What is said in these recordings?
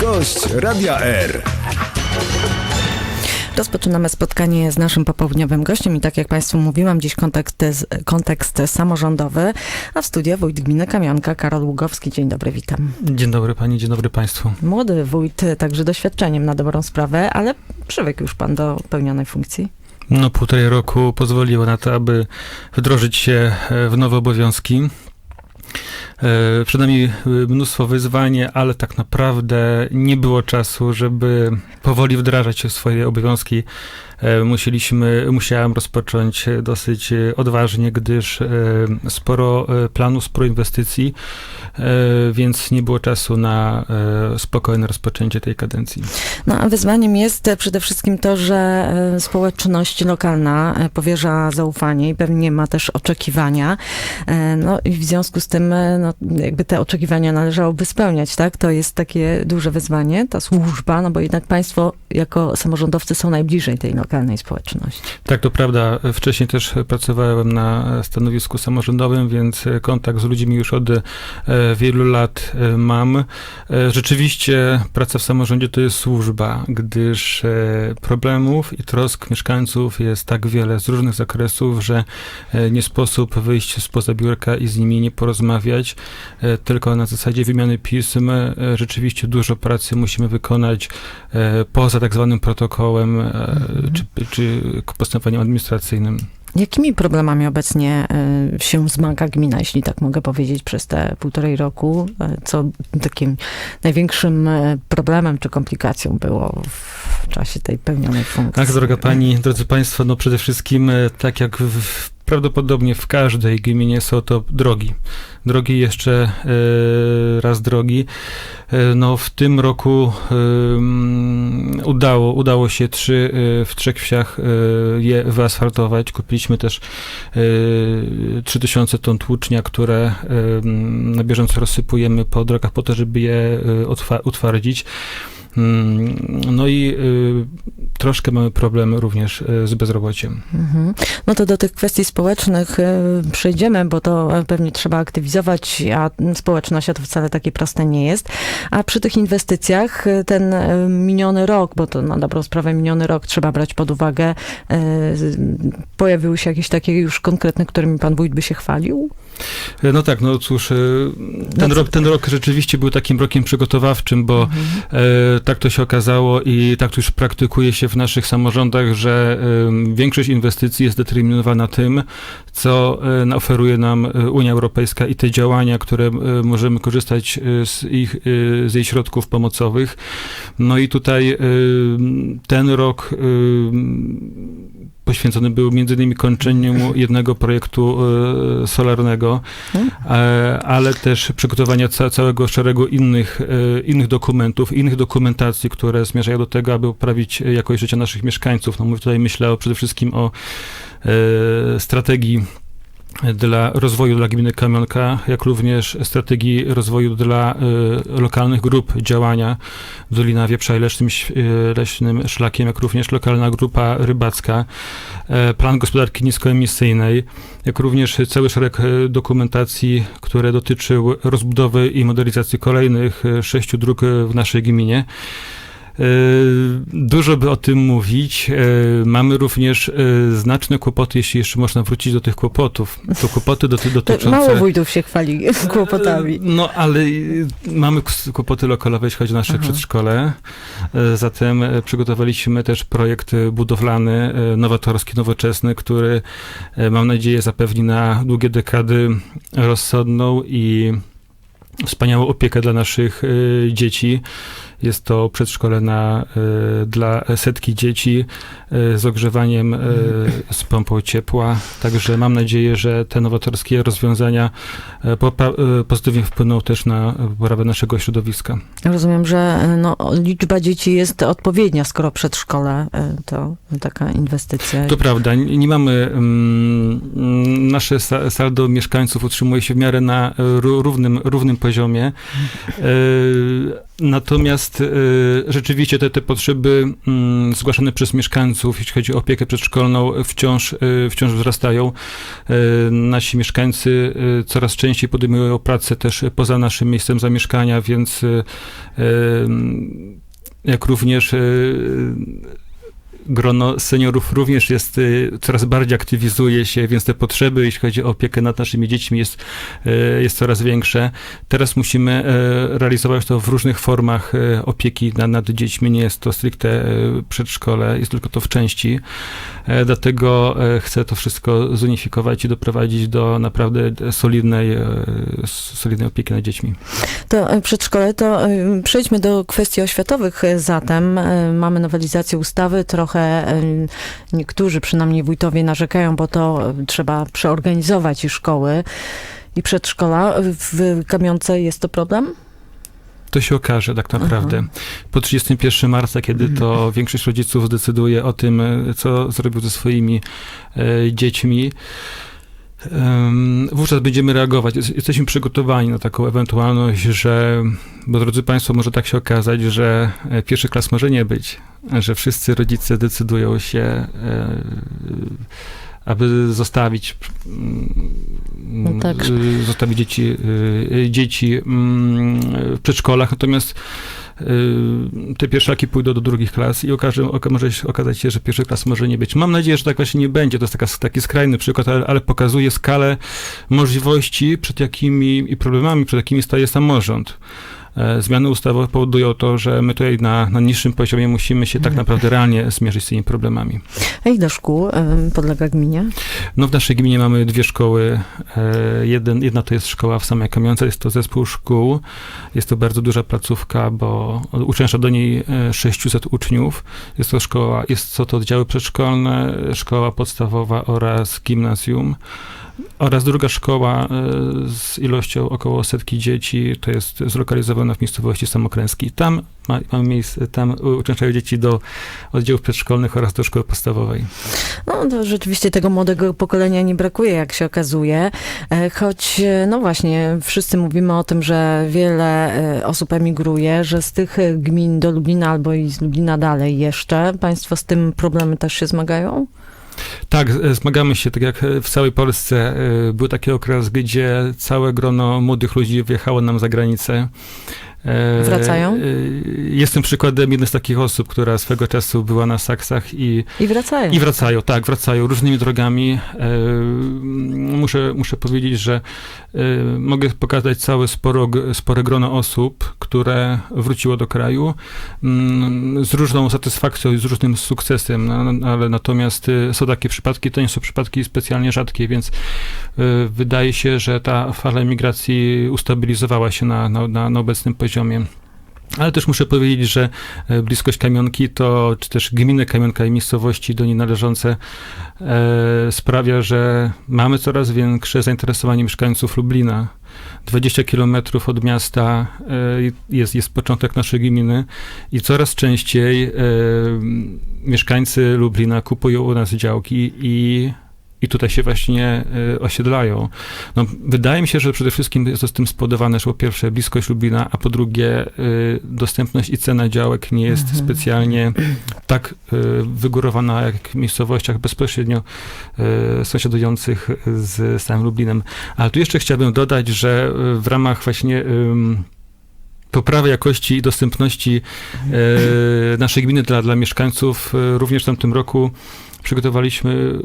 Gość Radia R. Rozpoczynamy spotkanie z naszym popołudniowym gościem i tak jak Państwu mówiłam, dziś kontekst, kontekst samorządowy, a w studiu wójt gminy Kamionka, Karol Ługowski. Dzień dobry, witam. Dzień dobry pani, dzień dobry państwu. Młody wójt, także doświadczeniem na dobrą sprawę, ale przywykł już pan do pełnionej funkcji. No półtorej roku pozwoliło na to, aby wdrożyć się w nowe obowiązki. E, Przed nami e, mnóstwo wyzwań, ale tak naprawdę nie było czasu, żeby powoli wdrażać swoje obowiązki. E, Musieliśmy, musiałem rozpocząć e, dosyć e, odważnie, gdyż sporo planów, sporo inwestycji, więc nie było czasu na spokojne rozpoczęcie tej kadencji. No a wyzwaniem jest przede wszystkim to, że społeczność lokalna powierza zaufanie i pewnie ma też oczekiwania. No i w związku z tym no, jakby te oczekiwania należałoby spełniać, tak? To jest takie duże wyzwanie, ta służba, no bo jednak państwo jako samorządowcy są najbliżej tej lokalnej społeczności. Tak, to prawda. Wcześniej też pracowałem na stanowisku samorządowym, więc kontakt z ludźmi już od e, wielu lat e, mam. E, Rzeczywiście praca w samorządzie to jest służba, gdyż problemów i trosk mieszkańców jest tak wiele z różnych zakresów, że nie sposób wyjść spoza biurka i z nimi nie porozmawiać, tylko na zasadzie wymiany pism. Rzeczywiście dużo pracy musimy wykonać poza tak zwanym protokołem e, czy, czy postępowaniem administracyjnym. Jakimi problemami obecnie e, się zmaga gmina, jeśli tak mogę powiedzieć, przez te półtorej roku? E, Co takim największym e, problemem czy komplikacją było w czasie tej pełnionej funkcji? Tak, droga pani, drodzy państwo, no przede wszystkim, tak jak w, prawdopodobnie w każdej gminie są to drogi. Drogi jeszcze e, raz drogi. E, no w tym roku e, udało, udało się trzy, w trzech wsiach je wyasfaltować. Kupiliśmy też e, 3000 ton tłucznia, które na bieżąco rozsypujemy po drogach po to, żeby je utwardzić. Mm, No i y, troszkę mamy problem również y, z bezrobociem. Mhm. No to do tych kwestii społecznych e, przejdziemy, bo to e, pewnie trzeba aktywizować, a społeczność a to wcale takie proste nie jest. A przy tych inwestycjach ten e, miniony rok, bo to na dobrą sprawę miniony rok trzeba brać pod uwagę, e, pojawiły się jakieś takie już konkretne, którymi pan wójt by się chwalił? No tak, no cóż, y, ten, No co- rok, ten rok rzeczywiście był takim rokiem przygotowawczym, bo Mhm. e, tak to się okazało i tak to już praktykuje się w naszych samorządach, że większość inwestycji jest determinowana tym, co e, oferuje nam e, Unia Europejska i te działania, które e, możemy korzystać e, z, ich, e, z jej środków pomocowych. No i tutaj e, ten rok e, poświęcony był innymi kończeniu jednego projektu e, solarnego, e, ale też przygotowania ca całego szeregu innych, e, innych dokumentów, innych dokumentacji, które zmierzają do tego, aby poprawić jakość życia naszych mieszkańców. No mówię tutaj myślę przede wszystkim o strategii dla rozwoju dla gminy Kamionka, jak również strategii rozwoju dla e, lokalnych grup działania Dolina Wieprza i Leśnym, e, Leśnym Szlakiem, jak również lokalna grupa rybacka, e, plan gospodarki niskoemisyjnej, jak również cały szereg e, dokumentacji, które dotyczył rozbudowy i modernizacji kolejnych e, sześciu dróg e, w naszej gminie. E, Dużo by o tym mówić. E, Mamy również e, znaczne kłopoty, jeśli jeszcze można wrócić do tych kłopotów. To kłopoty doty, dotyczące... mało wójtów się chwali kłopotami. No, ale y, mamy kłopoty lokalowe, jeśli chodzi o nasze Aha. przedszkole. E, Zatem przygotowaliśmy też projekt budowlany, nowatorski, nowoczesny, który mam nadzieję zapewni na długie dekady rozsądną i wspaniałą opiekę dla naszych dzieci. Jest to przedszkole na, e, dla setki dzieci e, z ogrzewaniem e, z pompą ciepła. Także mam nadzieję, że te nowatorskie rozwiązania pozytywnie wpłyną też na poprawę naszego środowiska. Rozumiem, że e, no, liczba dzieci jest odpowiednia, skoro przedszkole e, to taka inwestycja. To prawda, nie nie mamy, mm, nasze sa- saldo mieszkańców utrzymuje się w miarę na e, ró- równym, równym poziomie. Natomiast y, rzeczywiście te, te potrzeby mm, zgłaszane przez mieszkańców, jeśli chodzi o opiekę przedszkolną, wciąż, y, wciąż wzrastają. Y, Nasi mieszkańcy coraz częściej podejmują pracę też poza naszym miejscem zamieszkania, więc jak również grono seniorów również jest, y, coraz bardziej aktywizuje się, więc te potrzeby, jeśli chodzi o opiekę nad naszymi dziećmi, jest, y, jest coraz większe. Teraz musimy y, realizować to w różnych formach y, opieki nad, nad dziećmi. Nie jest to stricte y, przedszkole, jest tylko to w części. E, Dlatego e, chcę to wszystko zunifikować i doprowadzić do naprawdę solidnej, e, solidnej opieki nad dziećmi. To e, przedszkole, to e, przejdźmy do kwestii oświatowych e, zatem. E, Mamy nowelizację ustawy, trochę e, niektórzy, przynajmniej wójtowie narzekają, bo to e, trzeba przeorganizować i szkoły i przedszkola. W Kamionce jest to problem? To się okaże tak naprawdę. Aha. Po 31 marca, kiedy to większość rodziców zdecyduje o tym, e, co zrobił ze swoimi e, dziećmi, wówczas będziemy reagować. Jest- Jesteśmy przygotowani na taką ewentualność, że, bo drodzy Państwo, może tak się okazać, że e, pierwszy klas może nie być, że wszyscy rodzice decydują się, e, aby zostawić No tak. y, zostawić dzieci, dzieci mm, w przedszkolach, natomiast te pierwszaki pójdą do drugich klas i okaże, oka, może się okazać się, że pierwszy klas może nie być. Mam nadzieję, że tak właśnie nie będzie. To jest taka, taki skrajny przykład, ale, ale pokazuje skalę możliwości, przed jakimi i problemami, przed jakimi staje samorząd. E, Zmiany ustawy powodują to, że my tutaj na, na niższym poziomie musimy się tak naprawdę realnie zmierzyć z tymi problemami. A ile szkół e, podlega gminie? No w naszej gminie mamy dwie szkoły. E, Jeden, jedna to jest szkoła w samej Kamionce, jest to zespół szkół. Jest to bardzo duża placówka, bo uczęszcza do niej e, 600 uczniów. Jest to szkoła, jest co to oddziały przedszkolne, szkoła podstawowa oraz gimnazjum. Oraz druga szkoła e, z ilością około setki dzieci, to jest zlokalizowana w miejscowości Samokręski. Tam ma, mamy miejsce, tam uczęszczają dzieci do oddziałów przedszkolnych oraz do szkoły podstawowej. No to rzeczywiście tego młodego pokolenia nie brakuje, jak się okazuje. E, Choć, e, no właśnie, wszyscy mówimy o tym, że wiele osób emigruje, że z tych gmin do Lublina albo i z Lublina dalej jeszcze. Państwo z tym problemem też się zmagają? Tak, e, zmagamy się, tak jak e, w całej Polsce. e, Był taki okres, gdzie całe grono młodych ludzi wyjechało nam za granicę. E, Wracają? e, Jestem przykładem jednej z takich osób, która swego czasu była na Saksach i, I wracają. i wracają, tak, wracają różnymi drogami. E, Muszę, muszę powiedzieć, że mogę pokazać całe sporo, spore grono osób, które wróciło do kraju mm, z różną satysfakcją i z różnym sukcesem, no, no, ale natomiast są takie przypadki, to nie są przypadki specjalnie rzadkie, więc wydaje się, że ta fala emigracji ustabilizowała się na, na, na, na obecnym poziomie. Ale też muszę powiedzieć, że e, bliskość Kamionki to, czy też gminy Kamionka i miejscowości do niej należące e, sprawia, że mamy coraz większe zainteresowanie mieszkańców Lublina. 20 kilometrów od miasta e, jest, jest początek naszej gminy i coraz częściej e, mieszkańcy Lublina kupują u nas działki i i tutaj się właśnie e, osiedlają. No, wydaje mi się, że przede wszystkim jest to z tym spowodowane, że po pierwsze bliskość Lublina, a po drugie e, dostępność i cena działek nie jest Mhm. specjalnie tak e, wygórowana jak w miejscowościach bezpośrednio sąsiadujących z samym Lublinem. Ale tu jeszcze chciałbym dodać, że w ramach właśnie poprawy jakości i dostępności e, naszej gminy dla, dla mieszkańców, również w tamtym roku przygotowaliśmy,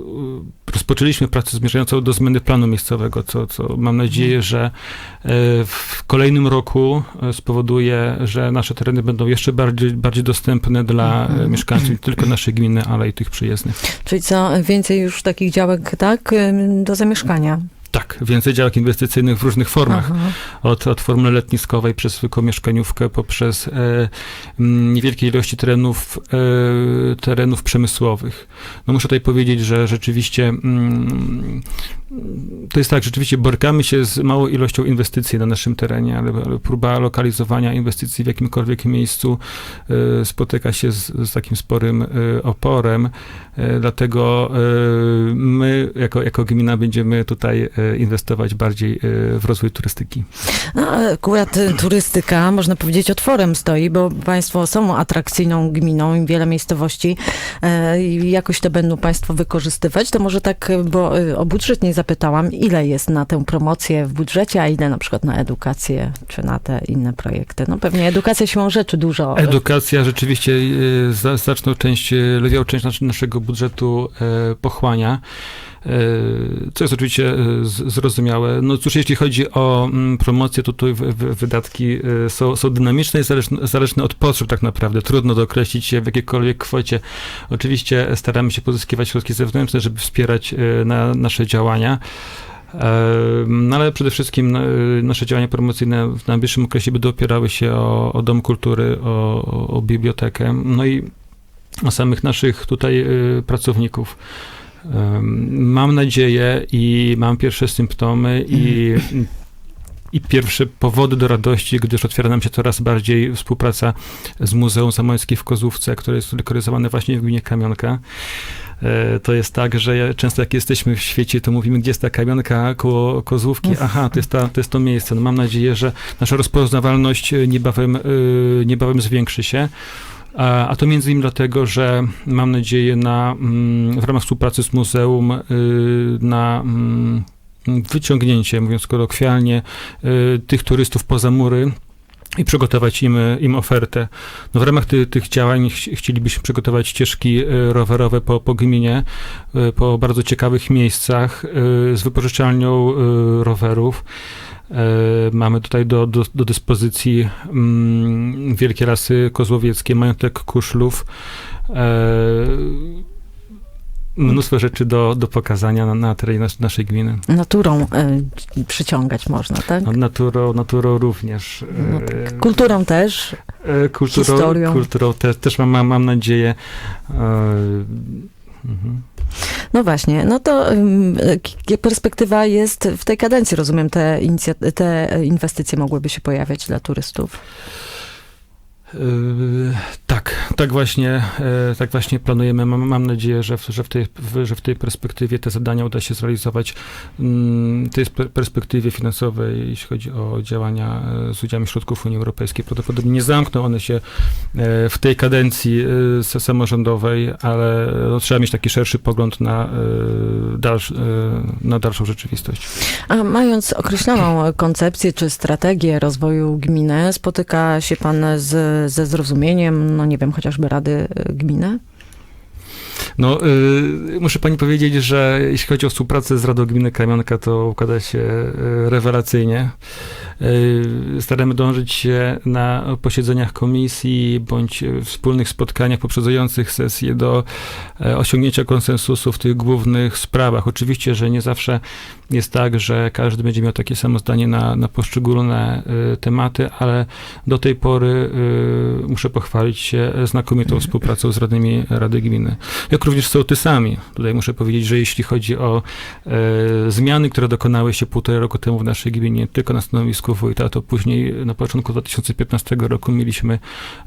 e, rozpoczęliśmy pracę zmierzającą do zmiany planu miejscowego, co, co mam nadzieję, że e, w kolejnym roku e, spowoduje, że nasze tereny będą jeszcze bardziej, bardziej dostępne dla Mhm. mieszkańców nie tylko naszej gminy, ale i tych przyjezdnych. Czyli co, więcej już takich działek, tak, do zamieszkania? Tak, więcej działek inwestycyjnych w różnych formach. Aha. od, od formuły letniskowej przez zwykłą mieszkaniówkę, poprzez e, niewielkie ilości terenów, e, terenów przemysłowych. No muszę tutaj powiedzieć, że rzeczywiście mm, to jest tak, rzeczywiście borykamy się z małą ilością inwestycji na naszym terenie, ale, ale próba lokalizowania inwestycji w jakimkolwiek miejscu e, spotyka się z, z takim sporym e, oporem, e, dlatego e, my jako, jako gmina będziemy tutaj inwestować bardziej e, w rozwój turystyki. No, akurat y, turystyka, można powiedzieć, otworem stoi, bo państwo są atrakcyjną gminą i wiele miejscowości e, i jakoś to będą państwo wykorzystywać. To może tak, y, bo y, o budżet nie zapytałam, ile jest na tę promocję w budżecie, a ile na przykład na edukację, czy na te inne projekty. No pewnie edukacja siłą rzeczy dużo. Edukacja rzeczywiście za- znaczną część, lwią część nasz- naszego budżetu e, pochłania. E, Co jest oczywiście e, zrozumiałe. No cóż, jeśli chodzi o mm, promocję, to tutaj wy- wy- wydatki e, są, są dynamiczne i zależne, zależne od potrzeb tak naprawdę. Trudno dookreślić się w jakiejkolwiek kwocie. Oczywiście staramy się pozyskiwać środki zewnętrzne, żeby wspierać na, nasze działania. No ale przede wszystkim nasze działania promocyjne w najbliższym okresie będą opierały się o, o Dom Kultury, o, o, bibliotekę, no i o samych naszych tutaj pracowników. Mam nadzieję i mam pierwsze symptomy i, i pierwsze powody do radości, gdyż otwiera nam się coraz bardziej współpraca z Muzeum Zamojskie w Kozówce, które jest lokalizowane właśnie w gminie Kamionka. E, To jest tak, że często jak jesteśmy w świecie, to mówimy, gdzie jest ta kamionka koło Kozłówki. Aha, to jest, ta, to jest to miejsce. No mam nadzieję, że nasza rozpoznawalność e, niebawem, e, niebawem zwiększy się. A, to między innymi dlatego, że mam nadzieję na, mm, w ramach współpracy z muzeum y, na mm, wyciągnięcie, mówiąc kolokwialnie, y, tych turystów poza mury i przygotować im, im ofertę. No w ramach ty, tych działań ch- chcielibyśmy przygotować ścieżki y, rowerowe po, po gminie, y, po bardzo ciekawych miejscach y, z wypożyczalnią rowerów. E, Mamy tutaj do, do, do dyspozycji mm, wielkie lasy kozłowieckie, majątek Kuszlów. E, mnóstwo rzeczy do, do pokazania na, na terenie nas, naszej gminy. Naturą y, przyciągać można, tak? No, naturą, naturą również. No e, tak. Kulturą też. e, kulturą, historią. kulturą te, też mam, mam, nadzieję. Mhm. No właśnie, no to k- perspektywa jest w tej kadencji, rozumiem, te, te inwestycje mogłyby się pojawiać dla turystów. Yy, Tak, tak właśnie, e, tak właśnie planujemy. Mam, mam nadzieję, że w, że, w tej, że w tej perspektywie te zadania uda się zrealizować. Mm, tej spe- perspektywie finansowej, jeśli chodzi o działania e, z udziałem środków Unii Europejskiej, prawdopodobnie nie zamkną one się w tej kadencji samorządowej, ale no, trzeba mieć taki szerszy pogląd na, dalsz, na dalszą rzeczywistość. A mając określoną koncepcję czy strategię rozwoju gminy, spotyka się pan z, ze zrozumieniem, no nie wiem, chociażby Rady y, Gminy? No, y, muszę pani powiedzieć, że jeśli chodzi o współpracę z Radą Gminy Kamionka, to układa się y, rewelacyjnie. Y, staramy dążyć się na posiedzeniach komisji bądź wspólnych spotkaniach poprzedzających sesję do e, osiągnięcia konsensusu w tych głównych sprawach. Oczywiście, że nie zawsze jest tak, że każdy będzie miał takie samo zdanie na, na poszczególne y, tematy, ale do tej pory muszę pochwalić się znakomitą współpracą z radnymi Rady Gminy jak również z sołtysami. Tutaj muszę powiedzieć, że jeśli chodzi o e, zmiany, które dokonały się półtora roku temu w naszej gminie, nie tylko na stanowisku wójta, to później na początku 2015 roku mieliśmy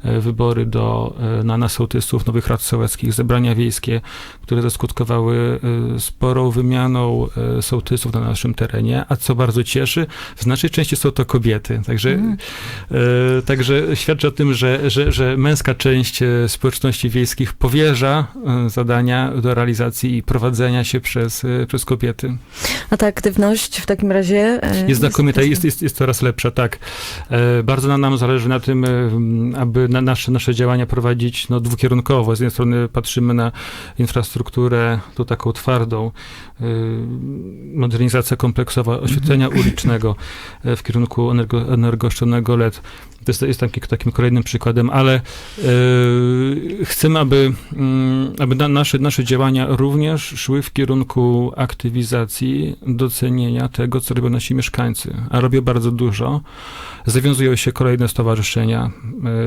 e, wybory do, e, na, na sołtysów, nowych rad sołeckich, zebrania wiejskie, które zaskutkowały e, sporą wymianą sołtysów na naszym terenie, a co bardzo cieszy, w znacznej części są to kobiety. Także Mm. Także świadczy o tym, że, że, że męska część społeczności wiejskich powierza zadania do realizacji i prowadzenia się przez, przez kobiety. A ta aktywność w takim razie... Jest znakomita, jest, jest, jest coraz lepsza, tak. E, Bardzo na- nam zależy na tym, e, aby na nasze, nasze działania prowadzić no, dwukierunkowo. Z jednej strony patrzymy na infrastrukturę, tą taką twardą, e, modernizacja kompleksowa oświetlenia ulicznego w kierunku energo, energooszczędnego LED. To jest, jest taki, takim kolejnym przykładem, ale e, chcemy, aby, mm, aby na, nasze, nasze działania również szły w kierunku aktywizacji, docenienia tego, co robią nasi mieszkańcy, a robią bardzo dużo. Zawiązują się kolejne stowarzyszenia.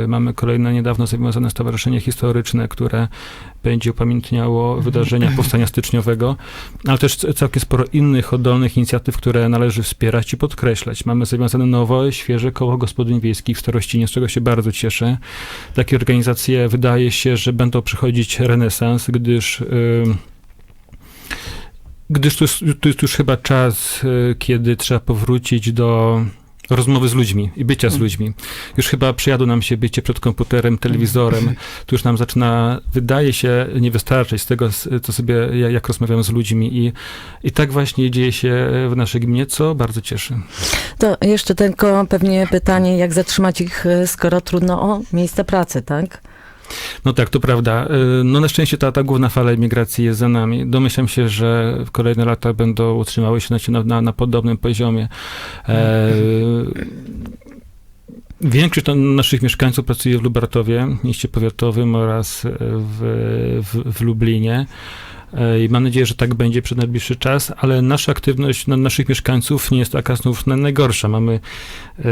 E, Mamy kolejne niedawno zawiązane stowarzyszenie historyczne, które będzie upamiętniało wydarzenia powstania styczniowego, ale też całkiem sporo innych oddolnych inicjatyw, które należy wspierać i podkreślać. Mamy zawiązane nowe, świeże koło gospodyń wiejskich w Starościnie, z czego się bardzo cieszę. Takie organizacje wydaje się, że będą przychodzić renesans, gdyż y, gdyż to jest, to jest już chyba czas, e, kiedy trzeba powrócić do rozmowy z ludźmi i bycia z Mm. ludźmi. Już chyba przyjadło nam się bycie przed komputerem, telewizorem. Tu już nam zaczyna, wydaje się, nie wystarczyć z tego, co sobie, ja- jak rozmawiamy z ludźmi i, i tak właśnie dzieje się w naszej gminie, co bardzo cieszy. To jeszcze tylko pewnie pytanie, jak zatrzymać ich, e, skoro trudno o miejsce pracy, tak? No tak, to prawda. Y, No na szczęście ta, ta główna fala emigracji jest za nami. Domyślam się, że w kolejne lata będą utrzymały się na, na, na podobnym poziomie. E, Większość naszych mieszkańców pracuje w Lubartowie, mieście powiatowym oraz w, w, w Lublinie. E, I mam nadzieję, że tak będzie przez najbliższy czas, ale nasza aktywność na naszych mieszkańców nie jest taka znów na- najgorsza. Mamy e,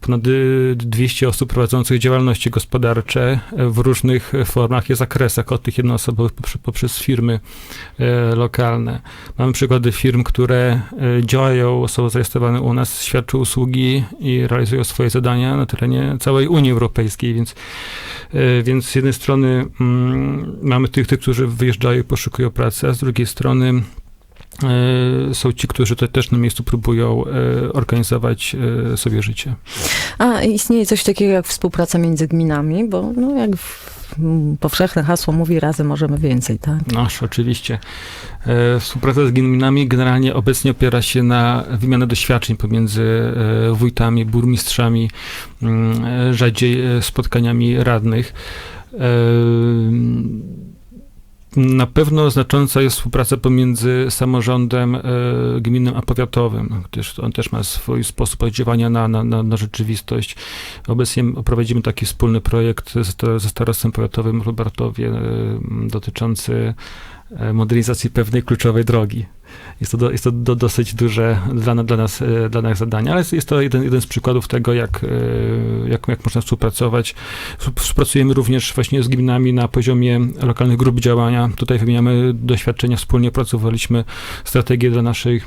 ponad y, 200 osób prowadzących działalności gospodarcze e, w różnych formach i zakresach, od tych jednoosobowych poprze- poprzez firmy lokalne. Mamy przykłady firm, które działają, są zarejestrowane u nas, świadczą usługi i realizują swoje zadania na terenie całej Unii Europejskiej, więc, więc z jednej strony mm, mamy tych, tych, którzy wyjeżdżają i poszukują pracy, a z drugiej strony e, są ci, którzy też na miejscu próbują e, organizować e, sobie życie. A istnieje coś takiego jak współpraca między gminami, bo no, jak powszechne hasło mówi, razem możemy więcej, tak? Noż, oczywiście. Współpraca z gminami generalnie obecnie opiera się na wymianę doświadczeń pomiędzy wójtami, burmistrzami, mm, rzadziej spotkaniami radnych. Na pewno znacząca jest współpraca pomiędzy samorządem e, gminnym a powiatowym, gdyż on też ma swój sposób oddziaływania na, na, na, rzeczywistość. Obecnie prowadzimy taki wspólny projekt ze, ze starostwem powiatowym w Lubartowie e, dotyczący e, modernizacji pewnej kluczowej drogi. Jest to, do, jest to do, dosyć duże dla, dla, nas, e, dla nas zadanie, ale jest, jest to jeden, jeden z przykładów tego, jak, e, jak, jak można współpracować. Współ- Współpracujemy również właśnie z gminami na poziomie lokalnych grup działania. Tutaj wymieniamy doświadczenia, wspólnie opracowaliśmy strategię dla naszej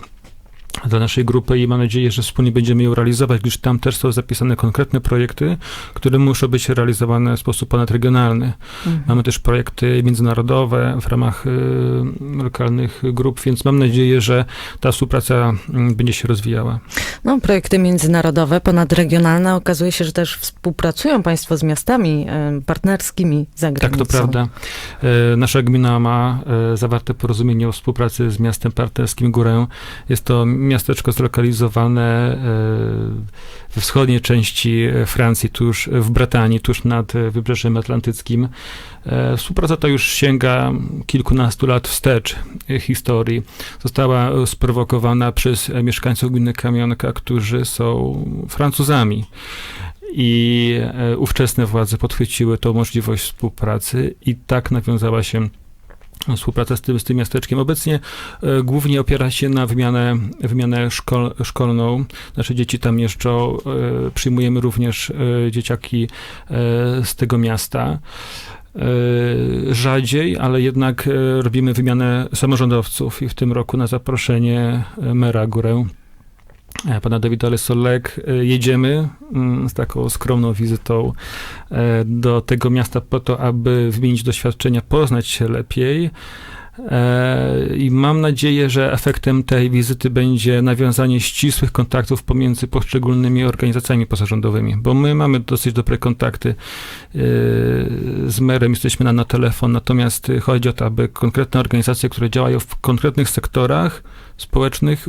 dla naszej grupy i mam nadzieję, że wspólnie będziemy ją realizować, gdyż tam też są zapisane konkretne projekty, które muszą być realizowane w sposób ponadregionalny. Mhm. Mamy też projekty międzynarodowe w ramach y, lokalnych grup, więc mam nadzieję, że ta współpraca mm, będzie się rozwijała. No, projekty międzynarodowe, ponadregionalne. Okazuje się, że też współpracują Państwo z miastami e, partnerskimi za Tak, granicą. to prawda. E, Nasza gmina ma e, zawarte porozumienie o współpracy z miastem partnerskim Górę. Jest to miasteczko zlokalizowane e, we wschodniej części Francji, tuż w Brytanii, tuż nad Wybrzeżem Atlantyckim. E, Współpraca ta już sięga kilkunastu lat wstecz historii. Została sprowokowana przez mieszkańców gminy Kamionka, którzy są Francuzami. I e, ówczesne władze podchwyciły tą możliwość współpracy i tak nawiązała się współpraca z tym, z tym miasteczkiem. Obecnie e, głównie opiera się na wymianę, wymianę szkol, szkolną. Nasze dzieci tam jeżdżą. E, przyjmujemy również e, dzieciaki e, z tego miasta. Rzadziej, ale jednak robimy wymianę samorządowców i w tym roku na zaproszenie mera Górę pana Dawida Lesolek e, jedziemy mm, z taką skromną wizytą e, do tego miasta po to, aby wymienić doświadczenia, poznać się lepiej. E, I mam nadzieję, że efektem tej wizyty będzie nawiązanie ścisłych kontaktów pomiędzy poszczególnymi organizacjami pozarządowymi, bo my mamy dosyć dobre kontakty e, z merem, jesteśmy na, na telefon, natomiast chodzi o to, aby konkretne organizacje, które działają w konkretnych sektorach społecznych,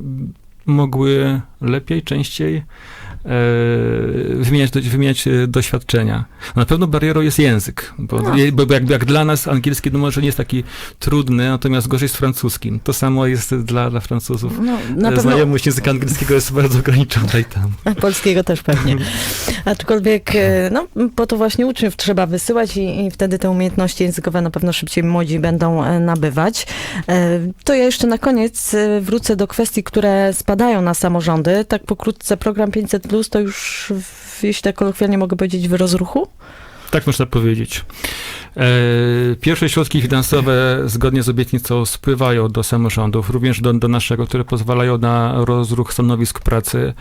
mogły lepiej, częściej wymieniać, do- wymieniać e, doświadczenia. Na pewno barierą jest język, bo, No. bo jak, jak dla nas angielski no może nie jest taki trudny, natomiast gorzej z francuskim. To samo jest dla, dla Francuzów. No, E, pewno Znajomość języka angielskiego jest bardzo ograniczona i tam. polskiego też pewnie. Aczkolwiek e, no, po to właśnie uczniów trzeba wysyłać i, i wtedy te umiejętności językowe na pewno szybciej młodzi będą e, nabywać. E, To ja jeszcze na koniec e, wrócę do kwestii, które spadają na samorządy. Tak pokrótce program 500 to już, jeśli tak kolokwialnie mogę powiedzieć, w rozruchu? Tak można powiedzieć. E, Pierwsze środki finansowe zgodnie z obietnicą spływają do samorządów, również do, do naszego, które pozwalają na rozruch stanowisk pracy.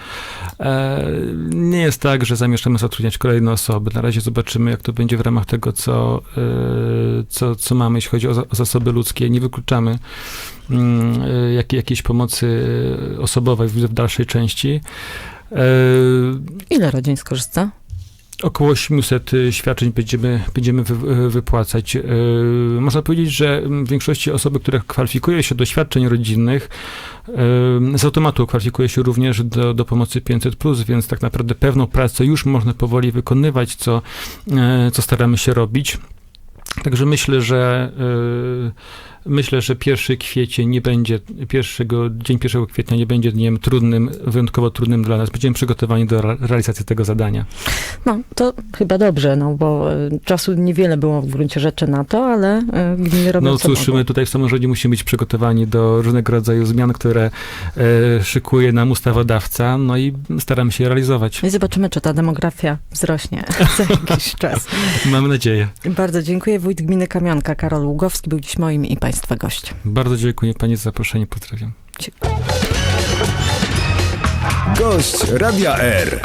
E, Nie jest tak, że zamierzamy zatrudniać kolejne osoby. Na razie zobaczymy, jak to będzie w ramach tego, co, e, co, co mamy, jeśli chodzi o, o zasoby ludzkie. Nie wykluczamy mm, jak, jakiejś pomocy osobowej w, w dalszej części. E, Ile rodzin skorzysta? Około 800 y, świadczeń będziemy, będziemy wy, y, wypłacać. Y, Można powiedzieć, że mm, w większości osoby, które kwalifikują się do świadczeń rodzinnych, y, z automatu kwalifikuje się również do, do pomocy 500, więc tak naprawdę pewną pracę już można powoli wykonywać, co, co staramy się robić. Także myślę, że myślę, że 1 kwiecień nie będzie, pierwszego, dzień 1 kwietnia nie będzie dniem trudnym, wyjątkowo trudnym dla nas. Będziemy przygotowani do re- realizacji tego zadania. No, to chyba dobrze, no bo e, czasu niewiele było w gruncie rzeczy na to, ale e, gminy robią No cóż, my tutaj w samorządzie musimy być przygotowani do różnego rodzaju zmian, które e, szykuje nam ustawodawca, no i staramy się je realizować. No I zobaczymy, czy ta demografia wzrośnie za jakiś czas. Mamy nadzieję. Bardzo dziękuję. Wójt gminy Kamionka, Karol Ługowski, był dziś moim i Państwa gościem. Bardzo dziękuję Pani za zaproszenie, pozdrawiam. Gość Radia R.